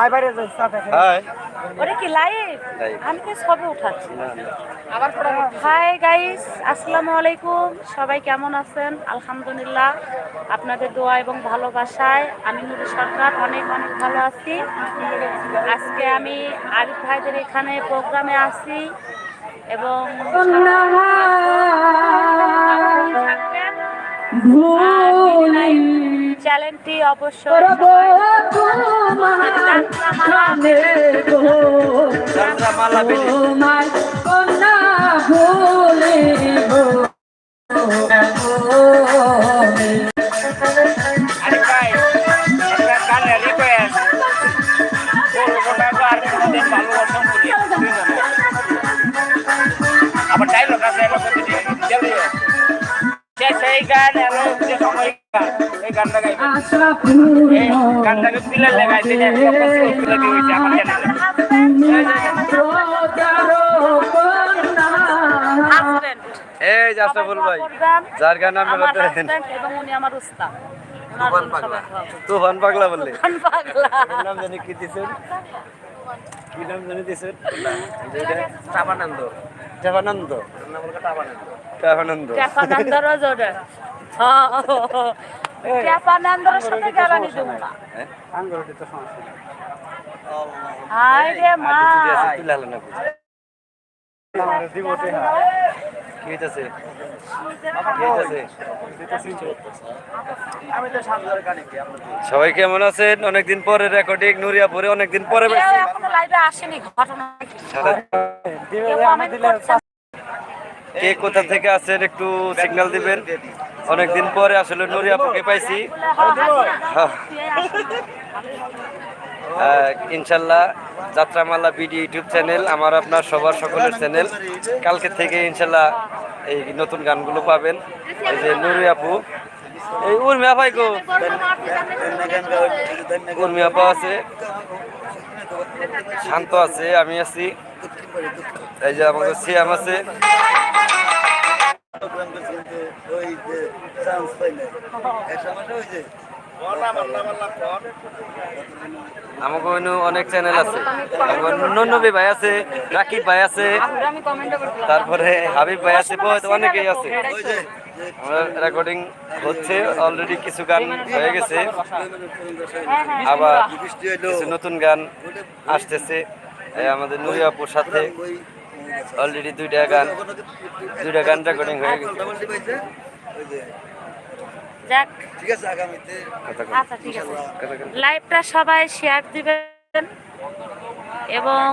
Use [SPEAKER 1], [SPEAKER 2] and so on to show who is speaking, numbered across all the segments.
[SPEAKER 1] I বাইরে যাই চা খাই।
[SPEAKER 2] হাই।
[SPEAKER 3] ওটা কি লাইভ আমি তো ছবি উঠাচ্ছি।
[SPEAKER 1] আবার
[SPEAKER 3] হাই গাইস আসসালামু আলাইকুম। সবাই কেমন আছেন? আলহামদুলিল্লাহ আপনাদের দোয়া এবং ভালোবাসায় আমি নুরি সরকার অনেক অনেক ভালো আছি। আজকে আমি আরিফ ভাইদের এখানে প্রোগ্রামে আছি এবং চ্যানেলটি অবশ্যই
[SPEAKER 1] করি আবার ডায়লগ আছে সেই গান এলো যে সময় গান এই
[SPEAKER 2] যে আশরাফুল ভাই যার গান
[SPEAKER 3] এবং উনি আমার উস্তাদ।
[SPEAKER 2] তুফান পাগলা। তুফান পাগলা বললে। নাম জানি কি দিছেন? কি নাম জানি দিছেন? টাবানন্দ টাবানন্দ টাবানন্দ
[SPEAKER 3] টেপানন্দর জোরে টেপানন্দর সাথে দেবো না?
[SPEAKER 1] তো সমস্যা
[SPEAKER 3] হাই রে মা।
[SPEAKER 2] সবাই কেমন আছেন? অনেকদিন পরে রেকর্ডিং নুরিয়া পরে অনেকদিন পরে।
[SPEAKER 3] কে?
[SPEAKER 2] কোথা থেকে আছেন একটু সিগন্যাল দিবেন? অনেকদিন পরে আসলে নুরি আপুকে পাইছি। হ্যাঁ। ইনশাল্লাহ যাত্রামালা বিডি ইউটিউব চ্যানেল, আমার আপনার সবার সকলের চ্যানেল। কালকে থেকে ইনশাল্লাহ এই নতুন গানগুলো পাবেন। এই যে নুরি আপু। এই উর্মিয়া ভাই গো উর্মিয়া আপা আছে। শান্ত আছে, আমি আছি। এই যে আমাদের সিয়াম আছে। আমাকে অন্য অনেক চ্যানেল আছে। নন্নবী ভাই আছে, রাকিব ভাই আছে, তারপরে হাবিব ভাই আছে অনেকেই আছে। রেকর্ডিং হচ্ছে অলরেডি কিছু গান হয়ে গেছে। আবার নতুন গান আসতেছে আমাদের নুরিয়াপুর সাথে। অলরেডি দুইটা গান দুইটা গান রেকর্ডিং হয়ে গেছে।
[SPEAKER 3] যাক।
[SPEAKER 4] ঠিক আছে আগামীতে
[SPEAKER 3] আচ্ছা ঠিক আছে। লাইভটা সবাই শেয়ার দিবেন। এবং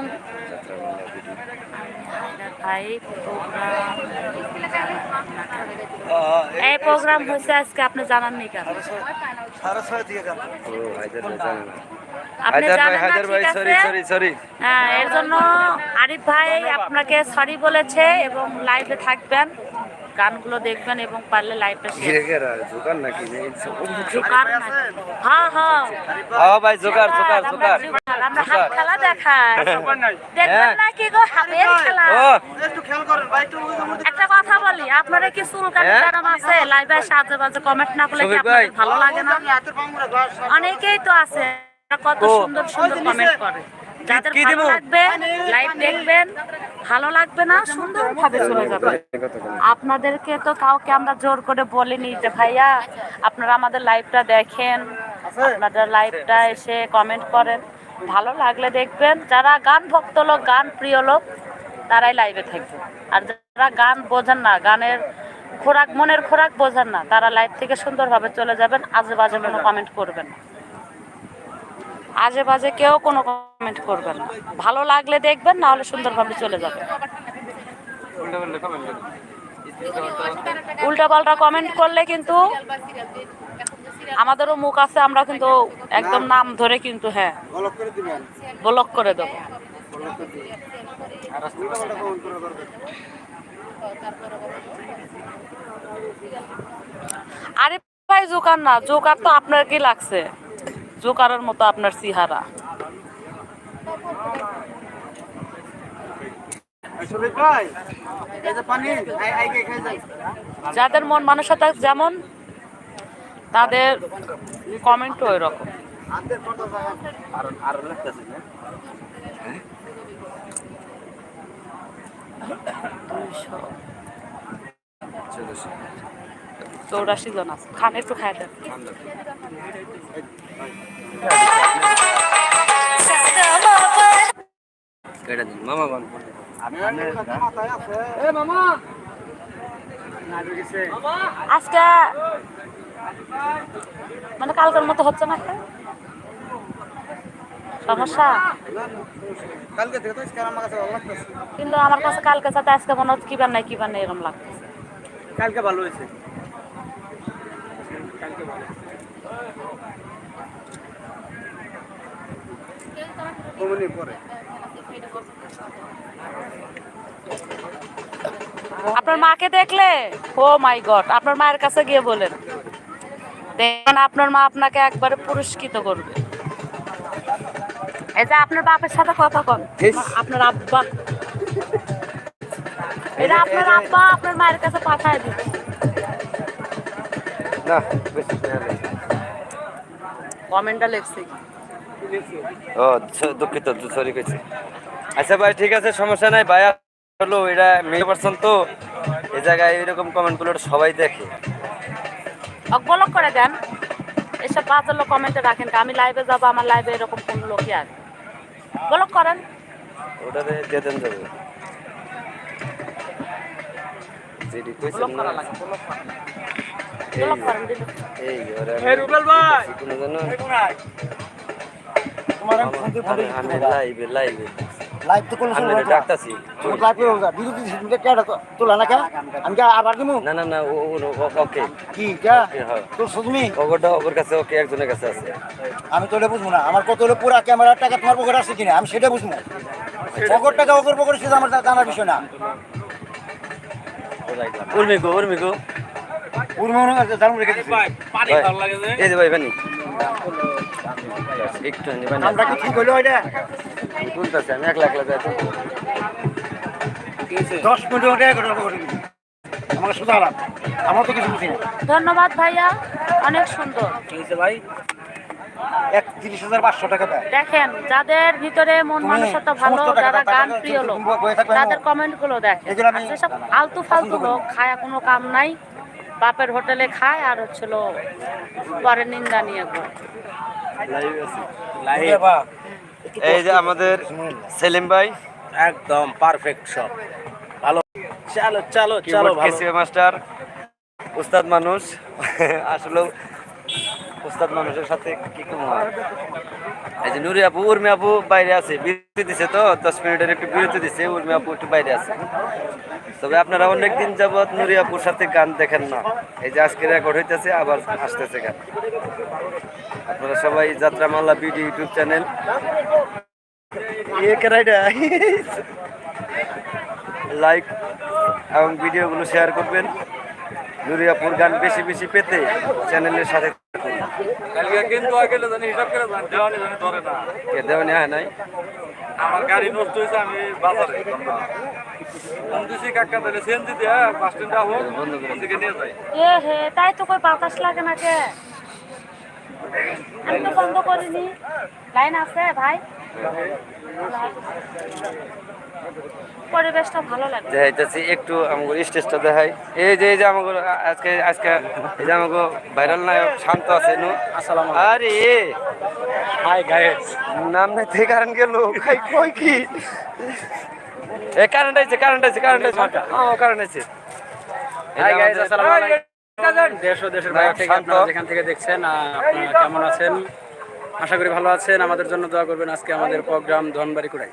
[SPEAKER 3] এই প্রোগ্রাম হয়েছে আজকে আপনি জানাননি কেন?
[SPEAKER 4] সাড়ে ছয় থেকে গান
[SPEAKER 2] ও হায়দার ভাই জানে না।
[SPEAKER 3] আপনি জানেন না ঠিক
[SPEAKER 2] সরি
[SPEAKER 3] আছে?
[SPEAKER 2] সরি সরি
[SPEAKER 3] হ্যাঁ এর জন্য আরিফ ভাই আপনাকে সরি বলেছে এবং লাইভে থাকবেন। গানগুলো দেখবেন এবং পারলে লাইভটা
[SPEAKER 2] জোগাড় নাকি?
[SPEAKER 3] না হ্যাঁ হ্যাঁ।
[SPEAKER 2] হ্যাঁ ভাই
[SPEAKER 3] আমরা
[SPEAKER 2] জোগাড়।
[SPEAKER 3] জোগাড়, আমরা হাত খেলা দেখাই। দেখবেন
[SPEAKER 2] হ্যাঁ।
[SPEAKER 3] নাকি গো হাতের খেলা।
[SPEAKER 2] ও।
[SPEAKER 4] একটু খেয়াল করেন ভাই যে-
[SPEAKER 3] একটা কথা বলি আপনারা কি চুল কাটার
[SPEAKER 2] হ্যাঁ?
[SPEAKER 3] আছে? লাইভে এসে আজে বাজে কমেন্ট না করলে কি আপনাদের ভালো লাগে না? অনেকেই তো আছে কত সুন্দর সুন্দর কমেন্ট করে। যাদের ভালো লাগবে লাইভ দেখবেন ভালো লাগবে না সুন্দর ভাবে চলে যাবে। আপনাদেরকে তো কাউকে আমরা জোর করে বলিনি যে ভাইয়া আপনারা আমাদের লাইভটা দেখেন আপনাদের লাইভটা এসে কমেন্ট করেন। ভালো লাগলে দেখবেন যারা গান ভক্ত লোক গান প্রিয় লোক তারাই লাইভে থাকবে। আর যারা গান বোঝেন না গানের খোরাক মনের খোরাক বোঝেন না তারা লাইভ থেকে সুন্দরভাবে চলে যাবেন আজে বাজে কোনো কমেন্ট করবেন না। আজে বাজে কেউ কোনো কমেন্ট করবেন না। ভালো লাগলে দেখবেন না হলে সুন্দরভাবে চলে যাবেন উল্টা পাল্টা কমেন্ট করলে কিন্তু আমাদেরও মুখ আছে আমরা কিন্তু একদম নাম ধরে কিন্তু হ্যাঁ
[SPEAKER 4] ব্লক করে
[SPEAKER 3] দেবো। আরে ভাই জোকার না জোকার তো আপনার কি লাগছে। জোকারের মতো আপনার চেহারা।
[SPEAKER 4] আসলে ভাই এই যে পানি আই আই কে খাই যাই।
[SPEAKER 3] যাদের মন মানসিকতা যেমন তাদের কমেন্টও ওই রকম
[SPEAKER 2] আর আর লাগতেছে না
[SPEAKER 3] দুইশো
[SPEAKER 2] চৌদ্দশো
[SPEAKER 3] চৌরাশি জন আছে খান একটু খাই দেন।
[SPEAKER 2] মামা
[SPEAKER 3] আজকে মানে কালকের মতো হচ্ছে না সমস্যা? কিন্তু আমার কাছে কালকে সাথে আজকে মনে হচ্ছে কিবার নাই কিবার নাই এরকম লাগতেছে।
[SPEAKER 4] কালকে ভালো হয়েছে। কমনি পরে।
[SPEAKER 3] আপনার মাকে দেখলে? ও মাই গড আপনার মায়ের কাছে গিয়ে বলেন। দেখেন আপনার মা আপনাকে একবারে পুরস্কৃত করবে। এই যে আপনার বাপের সাথে কথা কন আপনার আব্বা। এটা আপনার আব্বা আপনার মায়ের কাছে পাঠায় দিবে
[SPEAKER 2] না বেশি
[SPEAKER 3] কমেন্টটা লেখছি।
[SPEAKER 2] ও দুঃখিত সরি কইছি। আচ্ছা ভাই ঠিক আছে সমস্যা নাই। ভাই হলো এটা মেয়ে পার্সন তো। এই জায়গায় এরকম কমেন্টগুলো সবাই দেখে।
[SPEAKER 3] ব্লক করে দেন। এসব বাজে লোক কমেন্টে রাখেন আমি লাইভে যাব আমার লাইভে এরকম কোন লোকই আসবে ব্লক করেন।
[SPEAKER 2] ওটাতে দিয়ে দেন যাবে। যেটি কইছেন না
[SPEAKER 4] আমি
[SPEAKER 2] কাছে ওকে একজনের কাছে আছে
[SPEAKER 4] আমি তো বুঝব না আমার কত হলে পুরা ক্যামেরার টাকা তোমার পকেট আসছে কিনা আমি সেটা বুঝব পকেট টাকা ওকের পকেট সেটা আমার জানার বিষয় না
[SPEAKER 2] উর্মিকো উর্মিকো আমি একলা একলা যাচ্ছি
[SPEAKER 4] দশ মিনিট ওটা এগারো করে। দিবি আমাকে শুধু আমার তো কিছু বুঝি না।
[SPEAKER 3] ধন্যবাদ ভাইয়া অনেক সুন্দর।
[SPEAKER 1] ভাই।
[SPEAKER 4] এক তিরিশ হাজার পাঁচশো টাকা দেয়।
[SPEAKER 3] দেখেন যাদের ভিতরে মন মানসিকতা ভালো যারা গান প্রিয় লোক
[SPEAKER 4] না?
[SPEAKER 3] তাদের কমেন্টগুলো দেখেন। আলতু ফালতু লোক খায় কোনো কাম নাই। বাপের হোটেলে খায় আর হচ্ছিল পরে নিন্দা নিয়ে ঘুরে।
[SPEAKER 2] এই যে আমাদের সেলিম ভাই।
[SPEAKER 1] একদম পারফেক্ট সব ভালো। চলো চলো চলো ভালো।
[SPEAKER 2] মাস্টার। উস্তাদ মানুষ। আসলে উস্তাদ মানুষের সাথে কি কম এই যে নুরি আপু, উর্মি আপু বাইরে আছে, বিরতি দিছে তো, দশ মিনিটের একটু বিরতি দিছে, উর্মি আপু একটু বাইরে আছে। তবে আপনারা অনেক দিন যাবৎ নুরি আপুর সাথে গান দেখেন না। এই যে আজকে রেকর্ড হইতেছে, আবার আসতেছে গান। আপনারা সবাই Jatramala BD YouTube channel. Like এবং ভিডিওগুলো শেয়ার করবেন। নুরিয়াপুর গান বেশি বেশি পেতে চ্যানেলের সাথে।
[SPEAKER 1] কালকে কিন্তু আগে জানি হিসাব করে জানি দেওয়ানি জানি ধরে না।
[SPEAKER 2] কে দেওয়া নেওয়া নাই?
[SPEAKER 1] আমার গাড়ি নষ্ট হয়েছে আমি বাজারে। ফোন দিছি কাকা তাহলে সেন দিতে বাস স্ট্যান্ডে আহুন থেকে নিয়ে যাই।
[SPEAKER 3] এ হে তাই তো কই বাতাস লাগে না কে? আমি তো বন্ধ করিনি। লাইন আছে ভাই। পরিবেশটা ভালো লাগে।
[SPEAKER 2] দেখাইতেছি একটু আমাকে স্টেজটা দেখাই। এই যে এই যে আমাকে আজকে আজকে এই যে আমাকে ভাইরাল নায়ক শান্ত আছে নু। আরে এ।
[SPEAKER 1] হাই গাইস
[SPEAKER 2] নাম নাই থেকে কারণ গেল ভাই কই কি? এ কারেন্ট আছে কারেন্ট আছে কারেন্ট আছে ও কারেন্ট আছে
[SPEAKER 1] হাই গাইস আসসালামু আলাইকুম। দেশ ও দেশের বাইরে থেকে আপনারা যেখান থেকে দেখছেন আপনারা কেমন আছেন? আশা করি ভালো আছেন। আমাদের জন্য দোয়া করবেন আজকে আমাদের program Dhanbari Kurai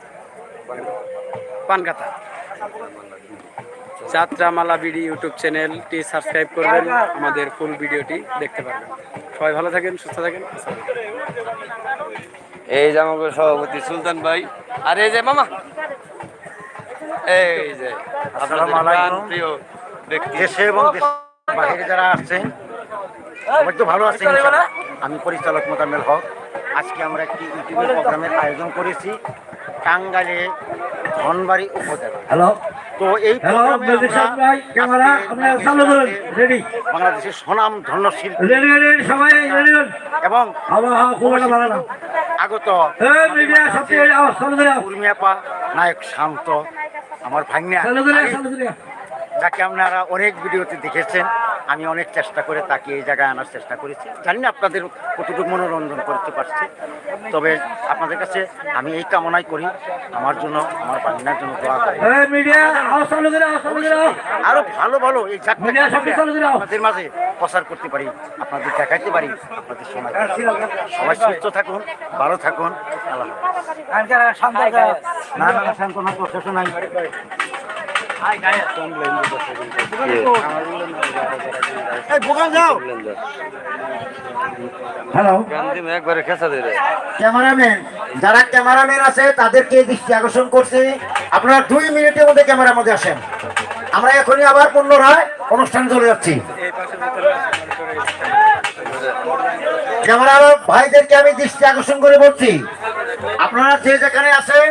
[SPEAKER 1] Pankata Jatramala BD YouTube চ্যানেলটি সাবস্ক্রাইব করবেন আমাদের ফুল ভিডিওটি দেখতে পারবেন। সবাই ভালো থাকেন সুস্থ থাকেন
[SPEAKER 2] এই যে আমাকে সভাপতি সুলতান ভাই। আর এই যে মামা। এই যে প্রিয় ব্যক্তি।
[SPEAKER 4] দেশে এবং দেশের বাইরে যারা আসছেন সবাই তো ভালো আছেন আমি পরিচালক মোতামেল হক। আজকে আমরা একটি ইউটিউবের প্রোগ্রামের আয়োজন করেছি। টাঙ্গাইলে ধনবাড়ি উপজেলা।
[SPEAKER 5] হ্যালো?
[SPEAKER 4] তো এই বাংলাদেশের সুনাম ধন্য শিল্পী। এবং আগত উর্মিয়াপা নায়ক শান্ত আমার ভাগ্না যাকে আপনারা অনেক ভিডিওতে দেখেছেন। আমি অনেক চেষ্টা করে তাকে এই জায়গায় আনার চেষ্টা করেছি। জানি না আপনাদের কতটুকু মনোরঞ্জন করতে পারছি তবে আপনাদের কাছে আমি এই কামনাই করি আমার জন্য আমার বাংলার জন্য দোয়া করি। আরও ভালো ভালো এই। আপনাদের মাঝে প্রচার করতে পারি আপনাদের দেখাইতে পারি আপনাদের সময় সবাই সুস্থ থাকুন ভালো থাকুন আল্লাহ। না না শান্ত না। নাই এই বোকা যাও
[SPEAKER 5] হ্যালো
[SPEAKER 2] একবারে খেসা দিয়ে
[SPEAKER 4] ক্যামেরাম্যান যারা ক্যামেরাম্যান আছে তাদেরকে দৃষ্টি আকর্ষণ করছে। আপনারা দুই মিনিটের মধ্যে ক্যামেরার মধ্যে আসেন। আমরা এখনই আবার পুনরায় অনুষ্ঠান চলে যাচ্ছি। ক্যামেরা ভাইদেরকে আমি দৃষ্টি আকর্ষণ করে বলছি। আপনারা যে যেখানে আছেন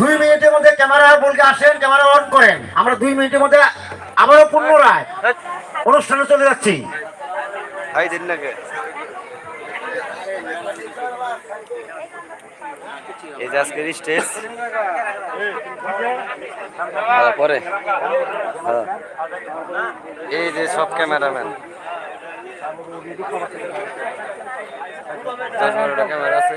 [SPEAKER 4] দুই মিনিটের মধ্যে ক্যামেরা বলকে আসেন ক্যামেরা অন করেন। আমরা দুই মিনিটের মধ্যে আবারও পুনরায় অনুষ্ঠানে চলে যাচ্ছি।
[SPEAKER 2] এই যে আজকের স্টেজ। পরে। এই যে সব ক্যামেরাম্যান। দশ বারোটা ক্যামেরা আছে।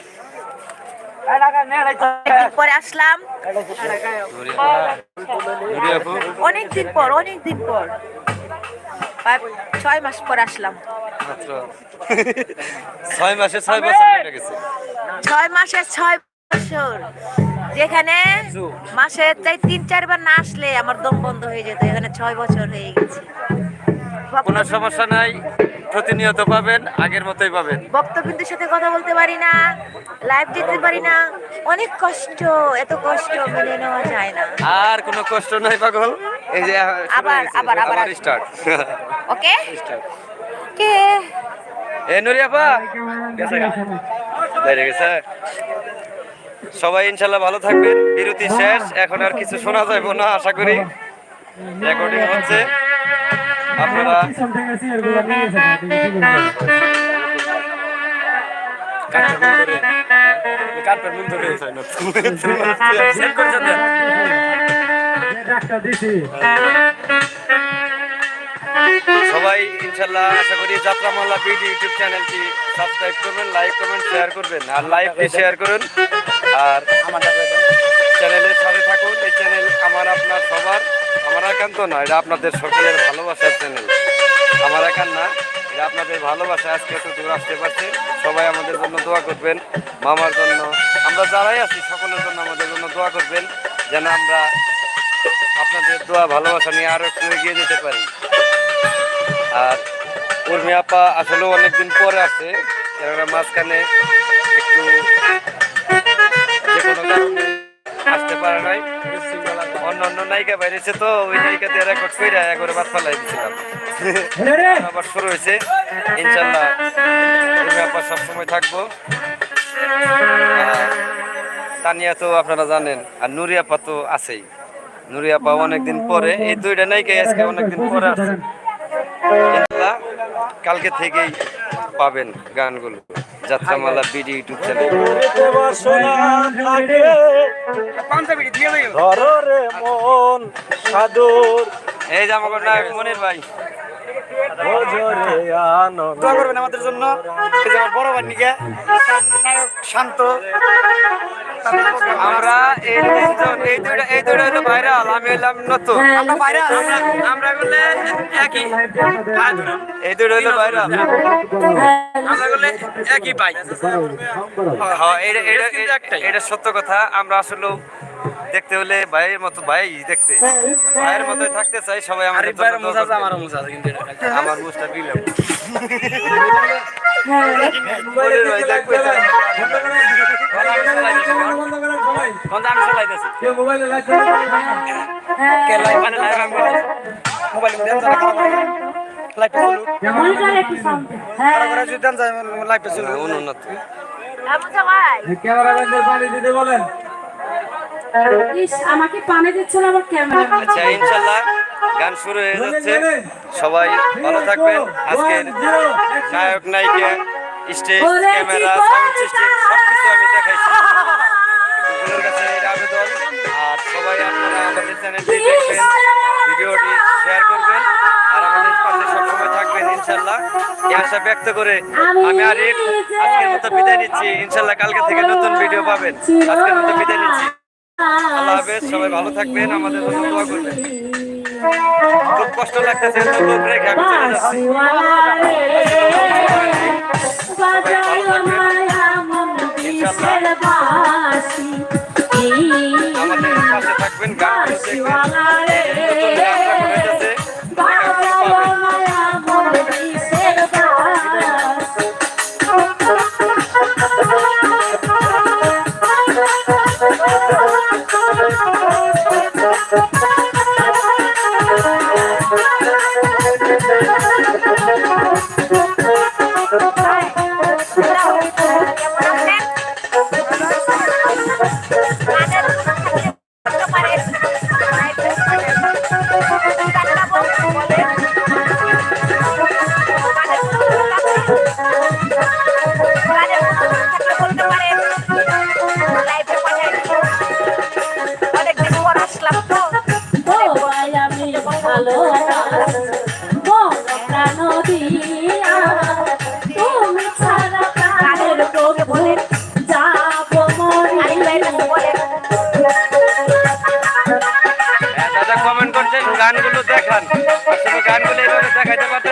[SPEAKER 3] পরে আসলাম। অনেক দিন পর অনেক দিন পর ছয় মাস পর আসলাম।
[SPEAKER 2] ছয় মাসে ছয় বছর গেছে।
[SPEAKER 3] ছয় মাসে ছয় বছর। যেখানে মাসে তাই তিন চারবার না আসলে আমার দম বন্ধ হয়ে যেত। এখানে ছয় বছর হয়ে গেছে।
[SPEAKER 2] কোনো সমস্যা নাই। প্রতিনিয়ত পাবেন আগের মতোই পাবেন।
[SPEAKER 3] বক্তবৃন্দের সাথে কথা বলতে পারি না লাইভ দিতে পারি না। অনেক কষ্ট এত কষ্ট মেনে নেওয়া যায় না।
[SPEAKER 2] আর কোনো কষ্ট নাই পাগল? এই যে
[SPEAKER 3] আবার, আবার, আবার।
[SPEAKER 2] স্টার্ট
[SPEAKER 3] ওকে কে
[SPEAKER 2] এ নুরি আপা! গেছে গেছে। সবাই ইনশাল্লাহ ভালো থাকবেন। বিরতি শেষ এখন আর কিছু শোনা যাবে না আশা করি। রেকর্ডিং হচ্ছে। আপনারা সবাই ইনশাল্লাহ আশা করি যাত্রা মাল্লা বিডি ইউটিউব চ্যানেলটি সাবস্ক্রাইব করবেন লাইক কমেন্ট শেয়ার করবেন। আর লাইভটি শেয়ার করুন। আর চ্যানেলের সাথে থাকুন। এই চ্যানেল আমার আপনার সবার। আমার একান্ত না, এটা আপনাদের সকলের ভালোবাসার চ্যানেল আমার একান না, এটা আপনাদের ভালোবাসা, আজকে এত দূর আসতে পারছে। সবাই আমাদের জন্য দোয়া করবেন, মামার জন্য। আমরা যারাই আছি, সকলের জন্য আমাদের জন্য দোয়া করবেন, যেন আমরা আপনাদের দোয়া, ভালোবাসা নিয়ে আরও একটু এগিয়ে যেতে পারি। আর উর্মি আপা আসলে অনেকদিন পরে আসে কেননা মাঝখানে একটু যে কোনো কারণে আসতে পারে নাই। অন্য অন্য নায়িকা বাইরেছে তো, ওই নায়িকা দিয়ে রেকর্ড করে একবারে বাদ ফালাই দিয়েছিলাম আবার শুরু হয়েছে। ইনশাল্লাহ আপা সবসময় থাকব। তানিয়া তো আপনারা জানেন, আর নুরি আপা তো আছেই। নুরি আপা অনেকদিন পরে, এই দুইটা নায়িকাই আজকে অনেকদিন পরে আছে। কালকে থেকেই পাবেন গানগুলো। Jatramala BD YouTube channel.
[SPEAKER 5] মন সাদর
[SPEAKER 2] এই যে আমার নায়ক মনির ভাই।
[SPEAKER 4] দোয়া করবেন আমাদের জন্য। এই যে আমার বড় ভাই নিকে নায়ক শান্ত।
[SPEAKER 2] আমরা এই তিনজন এই দুইটা ভাইরাল আমি হইলাম নতুন।
[SPEAKER 4] আমরা ভাইরাল।
[SPEAKER 2] আমরা আমরা বলে একই। এই দুটো হলো ভাইরাল। আমরা বলে একই ভাই হ্যাঁ এটা এটা এটা- এটা সত্য কথা। আমরা আসলে দেখতে হলে ভাইয়ের মতো ভাই দেখতে। ভাইয়ের মতোই থাকতে চাই সবাই। আমার মুখটা দিলাম মনির ভাই দেখবে তো?
[SPEAKER 5] বন্ধ করেন সবাই
[SPEAKER 1] কোনটা আমি চালাইতেছি
[SPEAKER 5] কেউ মোবাইলে লাইট চালাতে পারে না।
[SPEAKER 1] কে লাইভ মানে লাইভ আমি মোবাইল দেন জানা লাইভ চলুক
[SPEAKER 3] মনিটর একটু সাউন্ড হ্যাঁ।
[SPEAKER 1] করে যদি দেন যায় লাইভ চলুক
[SPEAKER 2] অনুন্নত।
[SPEAKER 3] আবুজা ভাই
[SPEAKER 5] ক্যামেরাম্যানদের পানি দিতে বলেন।
[SPEAKER 3] ইস আমাকে পানি দিচ্ছে না আমার ক্যামেরা
[SPEAKER 2] আচ্ছা ইনশাল্লাহ গান শুরু হয়ে যাচ্ছে। সবাই ভালো থাকবেন। আজকের নায়ক নায়িকা স্টেজ ক্যামেরা সাউন্ড সিস্টেম সবকিছু আমি দেখাইছি। গুগলের কাছে এর আবেদন আর সবাই আপনারা আমাদের চ্যানেলটি দেখবেন ভিডিওটি শেয়ার করবেন। আর আমাদের পাশে সবসময় থাকবেন ইনশাল্লাহ। এই আশা ব্যক্ত করে আমি আর আজকের মতো বিদায় নিচ্ছি। ইনশাল্লাহ কালকে থেকে নতুন ভিডিও পাবেন। আজকের মতো বিদায় নিচ্ছি। আল্লাহ হাফেজ সবাই ভালো থাকবেন আমাদের জন্য দোয়া করবেন। খুব কষ্ট লাগতেছে লোক রেখে আমি চলে যাচ্ছি। আমাদের পাশে থাকবেন গান গানগুলো এইভাবে